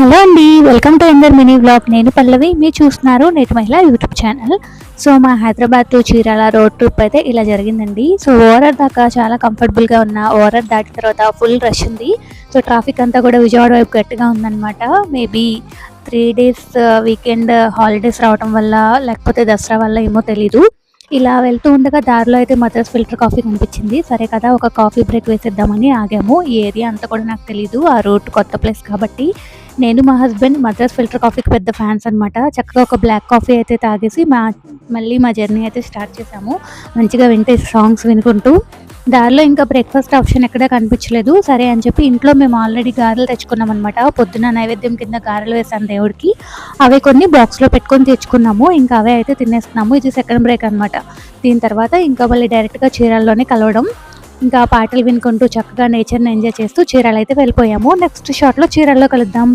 Hello అండి welcome to ఎందర్ mini blog. నేను పల్లవి మీరు చూస్తున్నారు నేటి మహిళ యూట్యూబ్ ఛానల్. సో మా Hyderabad to Chirala road trip అయితే ఇలా జరిగిందండి. సో ఓవర్ దాకా చాలా కంఫర్టబుల్గా ఉన్న ఓవర్ దాటిన తర్వాత ఫుల్ రష్ ఉంది. సో ట్రాఫిక్ అంతా కూడా విజయవాడ వైపు గట్టిగా ఉందన్నమాట. Maybe three days weekend holidays రావడం వల్ల లేకపోతే దసరా వల్ల ఏమో తెలీదు. ఇలా వెళ్తూ ఉండగా దారిలో అయితే మద్రాస్ ఫిల్టర్ కాఫీ కనిపించింది. సరే కదా ఒక కాఫీ బ్రేక్ వేసేద్దామని ఆగాము. ఈ ఏరియా అంతా కూడా నాకు తెలీదు. ఆ రూట్ కొత్త ప్లేస్ కాబట్టి నేను మా హస్బెండ్ మద్రాస్ ఫిల్టర్ కాఫీకి పెద్ద ఫ్యాన్స్ అనమాట చక్కగా ఒక బ్లాక్ కాఫీ అయితే తాగేసి మా మళ్ళీ మా జర్నీ అయితే స్టార్ట్ చేసాము మంచిగా వింటే సాంగ్స్ వినుకుంటూ. దారిలో ఇంకా బ్రేక్ఫాస్ట్ ఆప్షన్ ఎక్కడా కనిపించలేదు. సరే అని చెప్పి ఇంట్లో మేము ఆల్రెడీ గారెలు తెచ్చుకున్నాం అనమాట పొద్దున నైవేద్యం కింద గారెలు వేసాను దేవుడికి. అవి కొన్ని బాక్స్లో పెట్టుకొని తెచ్చుకున్నాము. ఇంకా అవే అయితే తినేస్తున్నాము. ఇది సెకండ్ బ్రేక్ అనమాట దీని తర్వాత ఇంకా మళ్ళీ డైరెక్ట్గా చీరాల్లోనే కలవడం. ఇంకా పాటలు వినుకుంటూ చక్కగా నేచర్ని ఎంజాయ్ చేస్తూ చీరాలు అయితే వెళ్ళిపోయాము. నెక్స్ట్ షాట్లో చీరాల్లో కలుద్దాం.